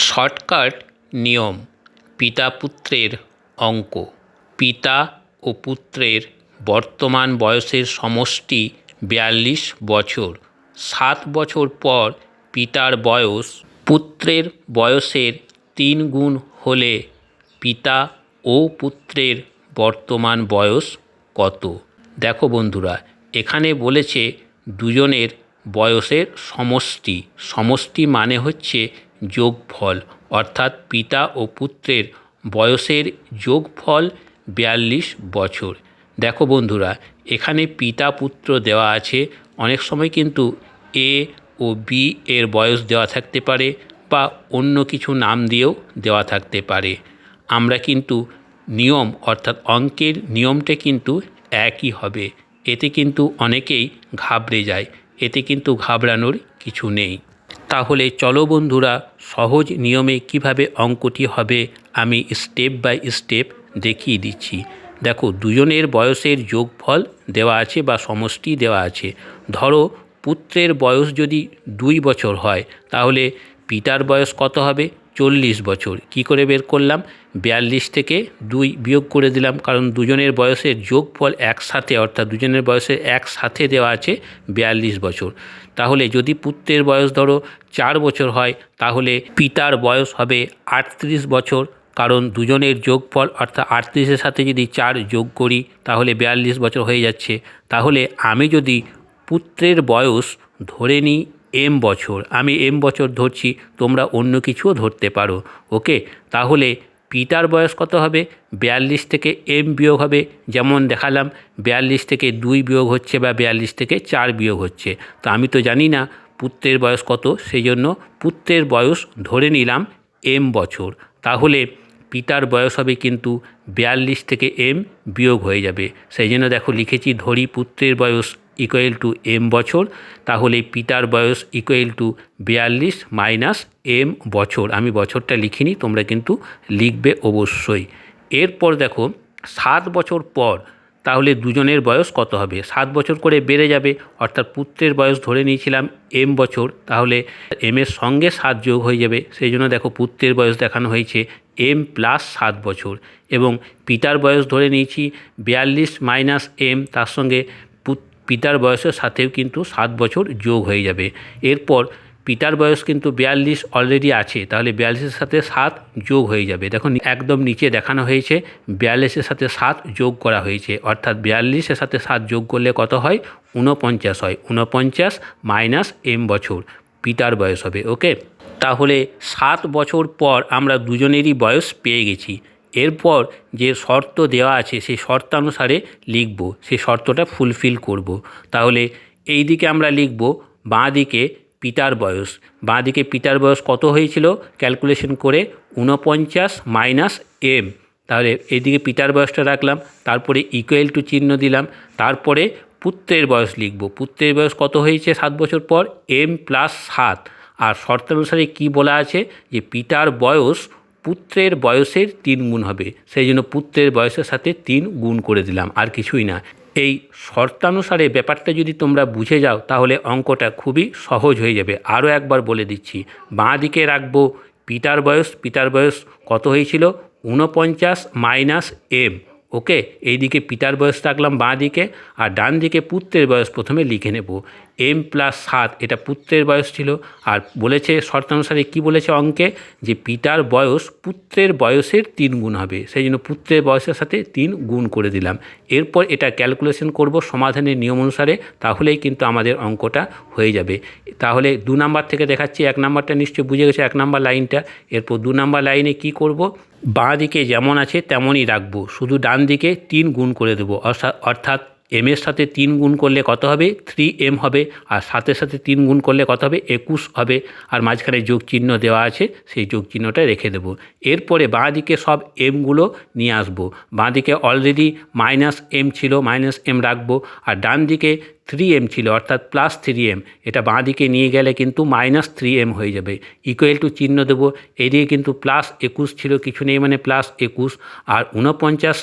Shortcut নিয়ম, পিতা পুত্রের অঙ্ক। পিতা ও পুত্রের বর্তমান বয়সের সমষ্টি বিয়াল্লিশ বছর। সাত বছর পর পিতার বয়স পুত্রের বয়সের তিন গুণ হলে পিতা ও পুত্রের বর্তমান বয়স কত? দেখো বন্ধুরা, এখানে বলেছে দুজনের বয়সের সমষ্টি। সমষ্টি মানে হচ্ছে যোগফল, অর্থাৎ পিতা ও পুত্রের বয়সের যোগফল বিয়াল্লিশ বছর। দেখো বন্ধুরা, এখানে পিতা পুত্র দেওয়া আছে, অনেক সময় কিন্তু এ ও বি এর বয়স দেওয়া থাকতে পারে বা অন্য কিছু নাম দিয়েও দেওয়া থাকতে পারে। আমরা কিন্তু নিয়ম, অর্থাৎ অঙ্কের নিয়মটা কিন্তু একই হবে। এতে কিন্তু অনেকেই ঘাবড়ে যায়, এতে কিন্তু ঘাবড়ানোর কিছু নেই। তাহলে চলো বন্ধুরা, সহজ নিয়মে কীভাবে অঙ্কটি হবে আমি স্টেপ বাই স্টেপ দেখিয়ে দিচ্ছি। দেখো, দুজনের বয়সের যোগফল দেওয়া আছে বা সমষ্টি দেওয়া আছে। ধরো, পুত্রের বয়স যদি দুই বছর হয়, তাহলে পিতার বয়স কত হবে? চল্লিশ বছর। কি করে বের করলাম? বিয়াল্লিশ থেকে দুই বিয়োগ করে দিলাম, কারণ দুজনের বয়সের যোগফল একসাথে, অর্থাৎ দুজনের বয়সের একসাথে দেওয়া আছে বিয়াল্লিশ বছর। তাহলে যদি পুত্রের বয়স ধরো চার বছর হয়, তাহলে পিতার বয়স হবে আটত্রিশ বছর, কারণ দুজনের যোগফল, অর্থাৎ আটত্রিশের সাথে যদি চার যোগ করি, তাহলে বিয়াল্লিশ বছর হয়ে যাচ্ছে। তাহলে আমি যদি পুত্রের বয়স ধরে নিই এম বছর। আমি এম বছর ধরছি, তোমরা অন্য কিছুও ধরতে পারো। ওকে তাহলে পিতার বয়স কত হবে? বিয়াল্লিশ থেকে এম বিয়োগ হবে, যেমন দেখালাম, বিয়াল্লিশ থেকে দুই বিয়োগ হচ্ছে বা বিয়াল্লিশ থেকে চার বিয়োগ হচ্ছে। তো আমি তো জানি না পুত্রের বয়স কত সেই জন্য পুত্রের বয়স ধরে নিলাম এম বছর। তাহলে পিতার বয়স হবে কিন্তু বিয়াল্লিশ থেকে এম বিয়োগ হয়ে যাবে। সেই জন্য দেখো, লিখেছি ধরি পুত্রের বয়স ইকুয়াল টু এম বছর, তাহলে পিতার বয়স ইকুয়াল টু বিয়াল্লিশ মাইনাস এম বছর। আমি বছরটা লিখিনি, তোমরা কিন্তু লিখবে অবশ্যই। এরপর দেখো, সাত বছর পর, তাহলে দুজনের বয়স কত হবে? সাত বছর করে বেড়ে যাবে, অর্থাৎ পুত্রের বয়স ধরে নিয়েছিলাম এম বছর, তাহলে এম এর সঙ্গে সাত যোগ হয়ে যাবে। সেই জন্য দেখো, পুত্রের বয়স দেখানো হয়েছে এম প্লাস সাত বছর এবং পিতার বয়স ধরে নিয়েছি বিয়াল্লিশ মাইনাস এম তার সঙ্গে পিতার বয়সের সাথেও কিন্তু সাত বছর যোগ হয়ে যাবে। এরপর পিতার বয়স কিন্তু বিয়াল্লিশ অলরেডি আছে, তাহলে বিয়াল্লিশের সাথে সাত যোগ হয়ে যাবে। দেখুন, একদম নিচে দেখানো হয়েছে, বিয়াল্লিশের সাথে সাত যোগ করা হয়েছে। অর্থাৎ বিয়াল্লিশের সাথে সাত যোগ করলে কত হয়? ঊনপঞ্চাশ হয়। ঊনপঞ্চাশ মাইনাস এম বছর পিতার বয়স হবে ওকে তাহলে সাত বছর পর আমরা দুজনেরই বয়স পেয়ে গেছি। এরপর যে শর্ত দেওয়া আছে সেই শর্তানুসারে লিখব, সেই শর্তটা ফুলফিল করব। তাহলে এই দিকে আমরা লিখব, বাঁ দিকে পিতার বয়স। বাঁ দিকে পিতার বয়স কত হয়েছিল? ক্যালকুলেশন করে ঊনপঞ্চাশ মাইনাস এম তাহলে এইদিকে পিতার বয়সটা রাখলাম, তারপরে ইকুয়াল টু চিহ্ন দিলাম, তারপরে পুত্রের বয়স লিখব। পুত্রের বয়স কত হয়েছে সাত বছর পর? এম প্লাস সাত। আর শর্তানুসারে কি বলা আছে? যে পিতার বয়স পুত্রের বয়সের তিন গুণ হবে। সেই জন্য পুত্রের বয়সের সাথে তিন গুণ করে দিলাম, আর কিছুই না। এই শর্তানুসারে ব্যাপারটা যদি তোমরা বুঝে যাও, তাহলে অঙ্কটা খুবই সহজ হয়ে যাবে। আরও একবার বলে দিচ্ছি, বাঁ দিকে রাখব, পিতার বয়স পিতার বয়স কত হয়েছিল? ঊনপঞ্চাশ মাইনাস এম। ওকে এইদিকে পিতার বয়স রাখলাম বাঁ দিকে, আর ডান দিকে পুত্রের বয়স প্রথমে লিখে নেব। এম প্লাস সাত, এটা পুত্রের বয়স ছিল। আর বলেছে শর্তানুসারে কি বলেছে অঙ্কে? যে পিতার বয়স পুত্রের বয়সের তিন গুণ হবে। সেই জন্য পুত্রের বয়সের সাথে তিন গুণ করে দিলাম। এরপর এটা ক্যালকুলেশন করব সমাধানের নিয়ম অনুসারে, তাহলেই কিন্তু আমাদের অঙ্কটা হয়ে যাবে। তাহলে দু নাম্বার থেকে দেখাচ্ছি, এক নাম্বারটা নিশ্চয়ই বুঝে গেছে, এক নাম্বার লাইনটা। এরপর দু নাম্বার লাইনে কি করব? বাঁ দিকে যেমন আছে, তেমনই রাখব। শুধু ডান দিকে তিন গুণ করে দেবো। অর্থাৎ এম এর সাথে তিন গুণ করলে কত হবে? থ্রি এম হবে। আর সাথে সাথে তিন গুণ করলে কত হবে? একুশ হবে। আর মাঝখানে যোগ চিহ্ন দেওয়া আছে, সেই যোগ চিহ্নটা রেখে দেবো। এরপরে বাঁ দিকে সব এমগুলো নিয়ে আসব। বাঁ দিকে অলরেডি মাইনাস এম ছিল মাইনাস এম রাখব। আর ডান দিকে থ্রি এম ছিল, অর্থাৎ প্লাস থ্রি এম এটা বাঁ দিকে নিয়ে গেলে কিন্তু মাইনাস থ্রি এম হয়ে যাবে। ইকুয়াল টু চিহ্ন দেবো। এদিকে কিন্তু প্লাস একুশ ছিল, কিছু নেই মানে প্লাস একুশ। আর ঊনপঞ্চাশ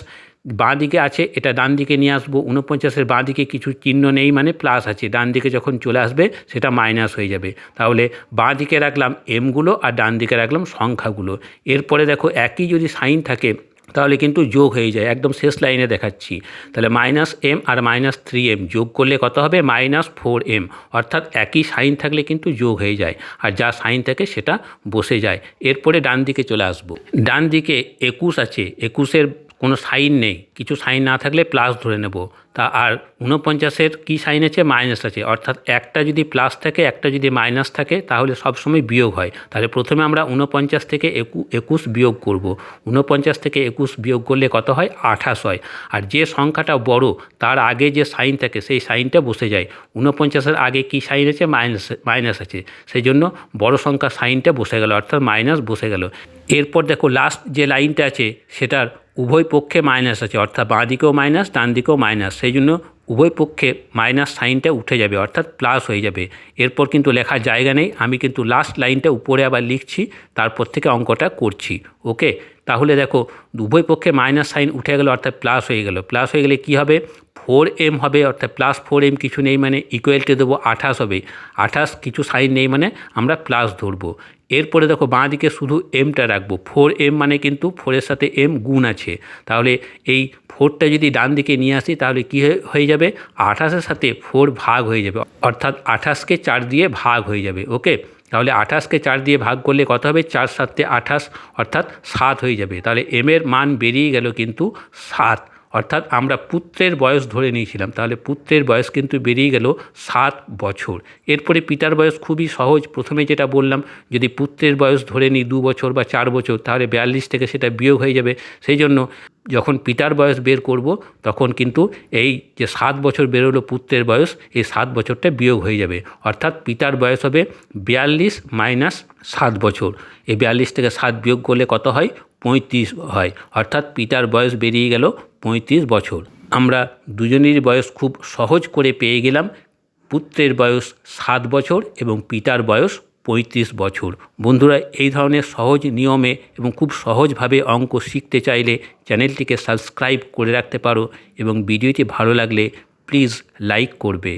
বাঁ দিকে আছে, এটা ডান দিকে নিয়ে আসব উনপঞ্চাশের বাঁ দিকে কিছু চিহ্ন নেই মানে প্লাস আছে, ডান দিকে যখন চলে আসবে সেটা মাইনাস হয়ে যাবে। তাহলে বাঁ দিকে রাখলাম এমগুলো আর ডান দিকে রাখলাম সংখ্যাগুলো এরপরে দেখো একই যদি সাইন থাকে, তাহলে কিন্তু যোগ হয়ে যায়, একদম শেষ লাইনে দেখাচ্ছি। তাহলে মাইনাস এম আর মাইনাস থ্রি এম যোগ করলে কত হবে? মাইনাস ফোর এম অর্থাৎ একই সাইন থাকলে কিন্তু যোগ হয়ে যায়, আর যা সাইন থাকে সেটা বসে যায়। এরপরে ডান দিকে চলে আসব। ডান দিকে একুশ আছে, একুশের কোনো সাইন নেই। কিছু সাইন না থাকলে প্লাস ধরে নেব। তা আর উনপঞ্চাশের কী সাইন আছে? মাইনাস আছে। অর্থাৎ একটা যদি প্লাস থাকে, একটা যদি মাইনাস থাকে, তাহলে সবসময় বিয়োগ হয়। তাহলে প্রথমে আমরা উনপঞ্চাশ থেকে একু, একুশ বিয়োগ করব। উনপঞ্চাশ থেকে একুশ বিয়োগ করলে কত হয়? আঠাশ হয়। আর যে সংখ্যাটা বড়, তার আগে যে সাইন থাকে, সেই সাইনটা বসে যায়। উনপঞ্চাশের আগে কী সাইন আছে? মাইনাস মাইনাস আছে। সেই জন্য বড় সংখ্যার সাইনটা বসে গেল, অর্থাৎ মাইনাস বসে গেল। এরপর দেখো লাস্ট যে লাইনটা আছে, সেটার উভয় পক্ষে মাইনাস আছে। অর্থাৎ বাঁ দিকেও মাইনাস ডান দিকেও মাইনাস সেই জন্য উভয় পক্ষে মাইনাস সাইনটা উঠে যাবে, অর্থাৎ প্লাস হয়ে যাবে। এরপর কিন্তু লেখার জায়গা নেই, আমি কিন্তু লাস্ট লাইনটা উপরে আবার লিখছি, তারপর থেকে অঙ্কটা করছি। ওকে তাহলে দেখো, উভয় পক্ষে মাইনাস সাইন উঠে গেল, অর্থাৎ প্লাস হয়ে গেল। প্লাস হয়ে গেলে কী হবে? ফোর এম হবে, অর্থাৎ প্লাস ফোর এম কিছু নেই মানে ইকুয়ালটি দেবো, আঠাশ হবে। আঠাশ কিছু সাইন নেই মানে আমরা প্লাস ধরবো। এরপরে দেখো বাঁ দিকে শুধু এমটা রাখব। ফোর এম মানে কিন্তু ফোরের সাথে এম গুণ আছে। তাহলে এই ফোরটা যদি ডান দিকে নিয়ে আসি, তাহলে কী হয়ে যাবে? আঠাশের সাথে ফোর ভাগ হয়ে যাবে। অর্থাৎ আঠাশকে চার দিয়ে ভাগ হয়ে যাবে। ওকে? তাহলে আঠাশকে চার দিয়ে ভাগ করলে কত হবে? চার সাতে আঠাশ, অর্থাৎ সাত হয়ে যাবে। তাহলে এমের মান বেরিয়ে গেল কিন্তু সাত। অর্থাৎ আমরা পুত্রের বয়স ধরে নিয়েছিলাম, তাহলে পুত্রের বয়স কিন্তু বেরিয়ে গেল সাত বছর। এরপরে পিতার বয়স খুবই সহজ, প্রথমে যেটা বললাম, যদি পুত্রের বয়স ধরে নিই দু বছর বা চার বছর, তাহলে বিয়াল্লিশ থেকে সেটা বিয়োগ হয়ে যাবে। সেই জন্য যখন পিতার বয়স বের করব, তখন কিন্তু এই যে সাত বছর বেরোলো পুত্রের বয়স, এই সাত বছরটা বিয়োগ হয়ে যাবে। অর্থাৎ পিতার বয়স হবে বিয়াল্লিশ মাইনাস সাত বছর। এই বিয়াল্লিশ থেকে সাত বিয়োগ করলে কত হয়? পঁয়ত্রিশ হয়। অর্থাৎ পিতার বয়স বেরিয়ে গেল পঁয়ত্রিশ বছর। আমরা দুজনের বয়স খুব সহজ করে পেয়ে গেলাম। পুত্রের বয়স সাত বছর এবং পিতার বয়স পঁয়ত্রিশ বছর। বন্ধুরা, এই ধরনের সহজ নিয়মে এবং খুব সহজভাবে অঙ্ক শিখতে চাইলে চ্যানেলটিকে সাবস্ক্রাইব করে রাখতে পারো এবং ভিডিওটি ভালো লাগলে প্লিজ লাইক করবে।